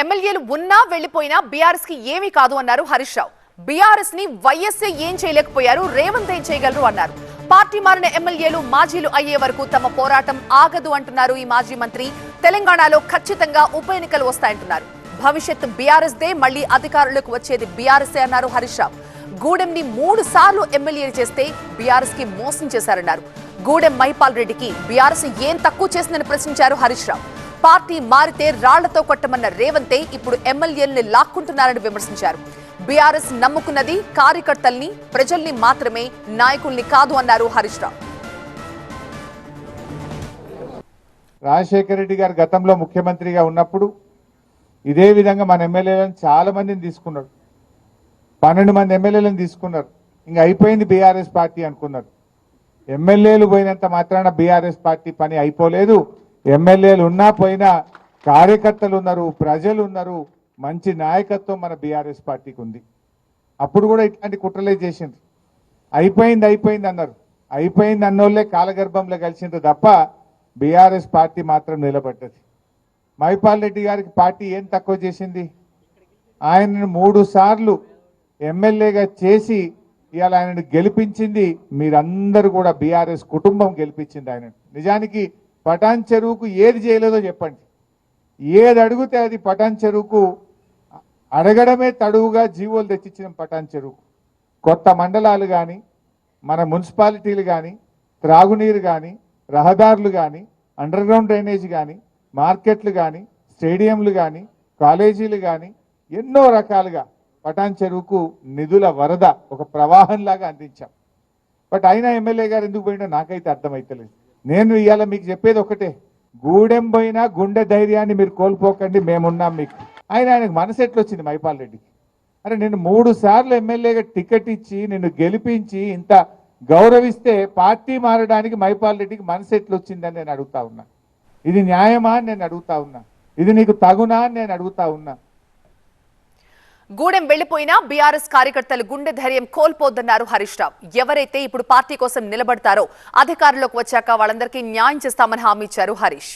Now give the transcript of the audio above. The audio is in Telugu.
ఎమ్మెల్యేలు ఉన్నా వెళ్ళిపోయినా బీఆర్ఎస్కి ఏమీ కాదు అన్నారు హరీష్ రావు. బీఆర్ఎస్ని వైఎస్ఏ ఏం చేయలేకపోయారు రేవంత్ ఏం చేయగలరు అన్నారు. పార్టీ మారిన ఎమ్మెల్యేలు మాజీలు అయ్యే వరకు తమ పోరాటం ఆగదు అంటున్నారు ఈ మాజీ మంత్రి. తెలంగాణలో ఖచ్చితంగా ఉప ఎన్నికలు వస్తాయంటున్నారు. భవిష్యత్ బీఆర్ఎస్ దే మళ్ళీ అధికారులకు వచ్చేది బీఆర్ఎస్ఏ అన్నారు హరీష్ రావు. గూడెంని మూడు సార్లు ఎమ్మెల్యేలు చేస్తే బీఆర్ఎస్కి మోసం చేశారన్నారు. గూడెం మైపాల్ రెడ్డికి బీఆర్ఎస్ ఏం తక్కువ చేసిందని ప్రశ్నించారు హరీష్ రావు. పార్టీ మారితే రాళ్ళతో కొట్టమన్న రేవంతే ఇప్పుడు ఎమ్మెల్యేల్ని లాక్కుంటున్నారని విమర్శించారు. బీఆర్ఎస్ నమ్ముకున్నది కార్యకర్తల్ని ప్రజల్ని మాత్రమే నాయకుల్ని కాదు అన్నారు హరీష్ రావు. రాజశేఖర రెడ్డి గారు గతంలో ముఖ్యమంత్రిగా ఉన్నప్పుడు ఇదే విధంగా మన ఎమ్మెల్యేలను చాలా మందిని తీసుకున్నాడు పన్నెండు మంది ఎమ్మెల్యేలను తీసుకున్నారు. ఇంకా అయిపోయింది బీఆర్ఎస్ పార్టీ అనుకున్నారు. ఎమ్మెల్యేలు పోయినంత మాత్రాన బీఆర్ఎస్ పార్టీ పని అయిపోలేదు. ఎమ్మెల్యేలు ఉన్నా పోయినా కార్యకర్తలు ఉన్నారు ప్రజలు ఉన్నారు మంచి నాయకత్వం మన బీఆర్ఎస్ పార్టీకి ఉంది. అప్పుడు కూడా ఇట్లాంటి కుట్రలే చేసిండ్రు. అయిపోయింది అయిపోయింది అన్నారు. అయిపోయింది అన్నోళ్ళే కాలగర్భంలో కలిసిండ్రు తప్ప బీఆర్ఎస్ పార్టీ మాత్రం నిలబడ్డది. మహిపాల్ రెడ్డి గారికి పార్టీ ఏం తక్కువ చేసింది? ఆయనను మూడు సార్లు ఎమ్మెల్యేగా చేసి ఇవాళ ఆయనను గెలిపించింది మీరందరూ కూడా బీఆర్ఎస్ కుటుంబం గెలిపించింది ఆయన నిజానికి పటాన్ చెరువుకు ఏది చేయలేదో చెప్పండి. ఏది అడిగితే అది పటాన్ చెరువుకు అడగడమే తడువుగా జీవోలు తెచ్చిచ్చిన పటాన్ చెరువుకు. కొత్త మండలాలు కానీ మన మున్సిపాలిటీలు కానీ త్రాగునీరు కానీ రహదారులు కానీ అండర్ గ్రౌండ్ డ్రైనేజ్ కానీ మార్కెట్లు కానీ స్టేడియంలు కానీ కాలేజీలు కానీ ఎన్నో రకాలుగా పటాన్ చెరువుకు నిధుల వరద ఒక ప్రవాహంలాగా అందించాం. బట్ అయినా ఎమ్మెల్యే గారు ఎందుకు పోయినా నాకైతే అర్థమైతలేదు. నేను ఇవాళ మీకు చెప్పేది ఒకటే. గూడెం పోయినా గుండె ధైర్యాన్ని మీరు కోల్పోకండి మేమున్నాం మీకు. ఆయన ఆయనకు మనసు ఎట్లొచ్చింది మైపాల్ రెడ్డికి? అరే నేను మూడు సార్లు ఎమ్మెల్యేగా టికెట్ ఇచ్చి నిన్ను గెలిపించి ఇంత గౌరవిస్తే పార్టీ మారడానికి మైపాల్ రెడ్డికి మనసు ఎట్లొచ్చిందని నేను అడుగుతా ఉన్నా. ఇది న్యాయమా అని నేను అడుగుతా ఉన్నా. ఇది నీకు తగునా అని నేను అడుగుతా ఉన్నా. గూడెం వెళ్ళిపోయినా బీఆర్ఎస్ కార్యకర్తలు గుండె ధైర్యం కోల్పోద్దన్నారు హరీష్ రావు. ఎవరైతే ఇప్పుడు పార్టీ కోసం నిలబడతారో అధికారంలోకి వచ్చాక వాళ్ళందరికీ న్యాయం చేస్తామని హామీ ఇచ్చారు హరీష్.